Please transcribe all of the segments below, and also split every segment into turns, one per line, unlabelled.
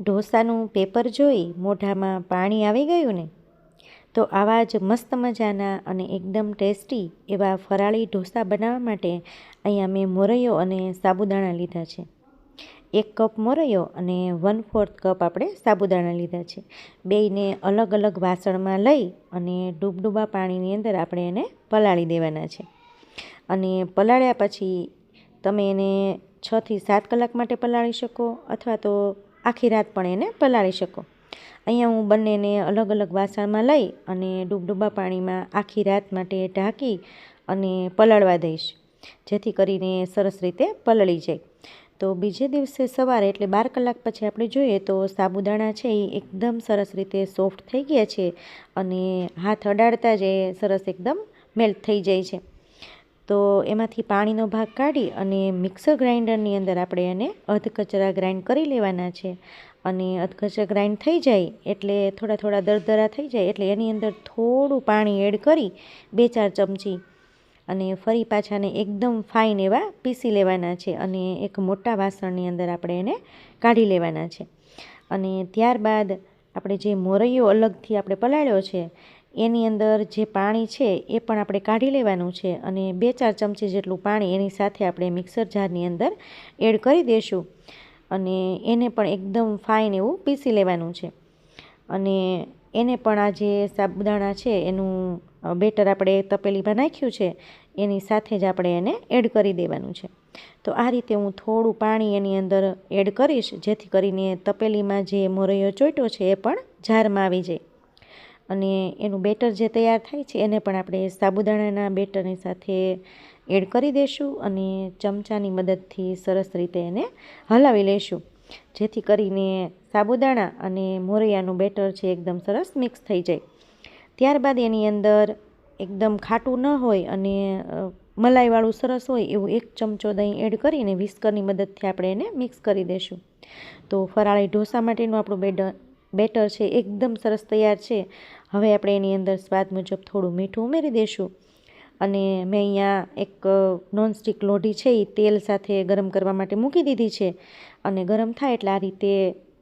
ઢોસાનું paper જોઈ મોઢામાં પાણી આવી ગયું ને? તો આવા જ મસ્ત મજાના અને એકદમ ટેસ્ટી એવા ફરાળી ઢોસા બનાવવા માટે અહીંયા મેં મોરૈયો અને સાબુદાણા લીધા છે. એક કપ મોરૈયો અને વન ફોર્થ કપ આપણે સાબુદાણા લીધા છે. બેયને અલગ અલગ વાસણમાં લઈ અને ડૂબડૂબા પાણીની અંદર આપણે એને પલાળી દેવાના છે. અને પલાળ્યા પછી તમે એને છથી સાત કલાક માટે પલાળી શકો અથવા તો આખી રાત પણ એને પલાળી શકો. અહીંયા હું બંનેને અલગ અલગ વાસણમાં લઈ અને ડૂબડૂબા પાણીમાં આખી રાત માટે ઢાંકી અને પલાળવા દઈશ, જેથી કરીને સરસ રીતે પલળી જાય. તો બીજે દિવસે સવારે એટલે બાર કલાક પછી આપણે જોઈએ તો સાબુદાણા છે એ એકદમ સરસ રીતે સોફ્ટ થઈ ગયા છે અને હાથ અડાડતા જ એ સરસ એકદમ મેલ્ટ થઈ જાય છે. તો એમાંથી પાણીનો ભાગ કાઢી અને મિક્સર ગ્રાઇન્ડરની અંદર આપણે એને અધકચરા ગ્રાઇન્ડ કરી લેવાના છે. અને અધકચરા ગ્રાઇન્ડ થઈ જાય એટલે થોડા થોડા દરદરા થઈ જાય એટલે એની અંદર થોડું પાણી એડ કરી બે ચાર ચમચી અને ફરી પાછાને એકદમ ફાઇન એવા પીસી લેવાના છે અને એક મોટા વાસણની અંદર આપણે એને કાઢી લેવાના છે. અને ત્યારબાદ આપણે જે મોરૈયો અલગથી આપણે પલાળ્યો છે એની અંદર જે પાણી છે એ પણ આપણે કાઢી લેવાનું છે અને બે ચાર ચમચી જેટલું પાણી એની સાથે આપણે મિક્સર જારની અંદર એડ કરી દઈશું અને એને પણ એકદમ ફાઇન એવું પીસી લેવાનું છે. અને એને પણ આ જે સાબુદાણા છે એનું બેટર આપણે તપેલીમાં નાખ્યું છે, એની સાથે જ આપણે એને એડ કરી દેવાનું છે. તો આ રીતે હું થોડું પાણી એની અંદર એડ કરીશ, જેથી કરીને તપેલીમાં જે મોરૈયો ચોટ્યો છે એ પણ જારમાં આવી જાય. અને એનું બેટર જે તૈયાર થાય છે એને પણ આપણે સાબુદાણાના બેટરની સાથે એડ કરી દઈશું અને ચમચાની મદદથી સરસ રીતે એને હલાવી લઈશું જેથી કરીને સાબુદાણા અને મોરૈયાનું બેટર છે એકદમ સરસ મિક્સ થઈ જાય. ત્યારબાદ એની અંદર એકદમ ખાટું ન હોય અને મલાઈવાળું સરસ હોય એવું એક ચમચો દહીં એડ કરીને વિસ્કરની મદદથી આપણે એને મિક્સ કરી દઈશું તો ફરાળી ઢોસા માટેનું આપણું બેટર બેટર છે, એકદમ સરસ તૈયાર છે. હવે આપણે એની અંદર સ્વાદ મુજબ થોડું મીઠું ઉમેરી દઈશું અને મેં અહીંયા એક નોનસ્ટિક લોઢી છે એ તેલ સાથે ગરમ કરવા માટે મૂકી દીધી છે. અને ગરમ થાય એટલે આ રીતે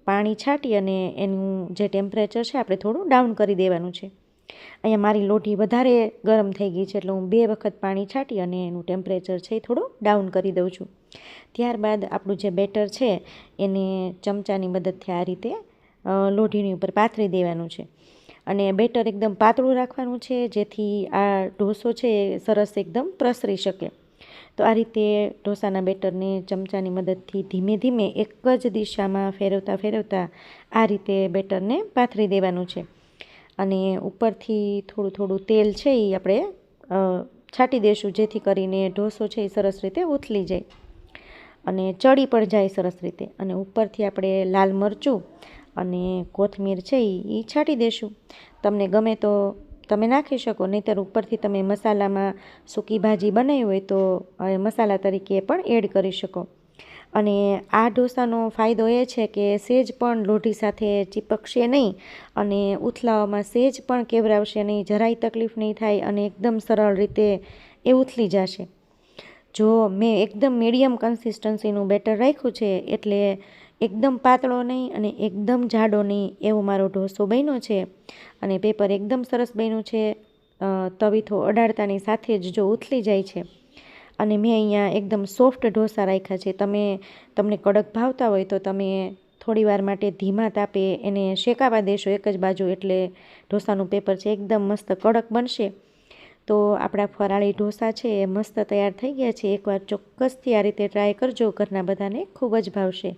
પાણી છાંટી અને એનું જે ટેમ્પરેચર છે, આપણે થોડું ડાઉન કરી દેવાનું છે. અહીંયા મારી લોઢી વધારે ગરમ થઈ ગઈ છે, એટલે હું બે વખત પાણી છાંટી અને એનું ટેમ્પરેચર છે, એ થોડું ડાઉન કરી દઉં છું. ત્યારબાદ આપણું જે બેટર છે, એને ચમચાની મદદથી આ રીતે લોઢીની ઉપર પાથરી દેવાનું છે. અને બેટર એકદમ પાતળું રાખવાનું છે, જેથી આ ઢોસો છે એ સરસ એકદમ પ્રસરી શકે. તો આ રીતે ઢોસાના બેટરને ચમચાની મદદથી ધીમે ધીમે એક જ દિશામાં ફેરવતા ફેરવતા આ રીતે બેટરને પાથરી દેવાનું છે. અને ઉપરથી થોડું થોડું તેલ છે એ આપણે છાંટી દઈશું જેથી કરીને ઢોસો છે એ સરસ રીતે ઉથલી જાય. અને ચડી પણ જાય સરસ રીતે. અને ઉપરથી આપણે લાલ મરચું અને કોથમીર છે એ છાંટી દઈશું તમને ગમે તો તમે નાખી શકો, નહીંતર ઉપરથી તમે મસાલામાં સૂકી ભાજી બનાવી હોય તો મસાલા તરીકે પણ એડ કરી શકો. અને આ ઢોસાનો ફાયદો એ છે કે સેજ પણ લોઢી સાથે ચીપકશે નહીં અને ઉથલાવામાં સેજ પણ કેવરાવશે નહીં, જરાય તકલીફ નહીં થાય અને એકદમ સરળ રીતે એ ઉથલી જશે. જો મેં એકદમ મીડિયમ કન્સિસ્ટન્સીનું બેટર રાખ્યું છે, એટલે એકદમ પાતળો નહીં અને એકદમ જાડો નહીં એવો મારો ઢોસો બન્યો છે. અને પેપર એકદમ સરસ બન્યું છે તવીથો અડાડતાની સાથે જ જો ઉથલી જાય છે. અને મેં અહીંયા એકદમ સોફ્ટ ઢોસા રાખ્યા છે. તમે, તમને કડક ભાવતા હોય તો તમે થોડી વાર માટે ધીમા તાપે એને શેકાવા દેશો એક જ બાજુ, એટલે ઢોસાનું પેપર છે, એકદમ મસ્ત કડક બનશે. તો આપણા ફરાળી ઢોસા છે એ મસ્ત તૈયાર થઈ ગયા છે. એકવાર ચોક્કસથી આ રીતે ટ્રાય કરજો. ઘરના બધાને ખૂબ જ ભાવશે.